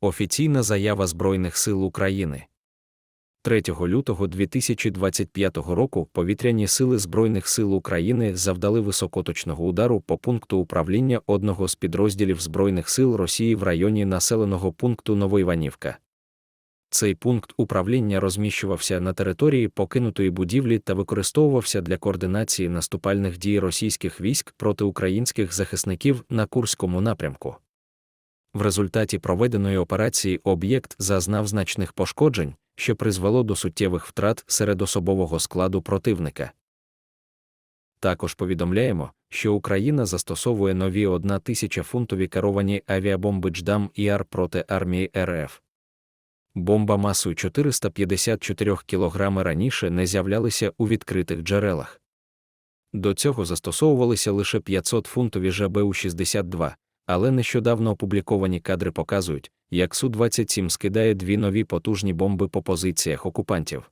Офіційна заява Збройних сил України. 3 лютого 2025 року повітряні сили Збройних сил України завдали високоточного удару по пункту управління одного з підрозділів Збройних сил Росії в районі населеного пункту Новоіванівка. Цей пункт управління розміщувався на території покинутої будівлі та використовувався для координації наступальних дій російських військ проти українських захисників на Курському напрямку. В результаті проведеної операції об'єкт зазнав значних пошкоджень, що призвело до суттєвих втрат серед особового складу противника. Також повідомляємо, що Україна застосовує нові 1000-фунтові керовані авіабомби «Дждам» ІАР проти армії РФ. Бомба масою 454 кг раніше не з'являлися у відкритих джерелах. До цього застосовувалися лише 500-фунтові ЖБУ-62, але нещодавно опубліковані кадри показують, як Су-27 скидає дві нові потужні бомби по позиціях окупантів.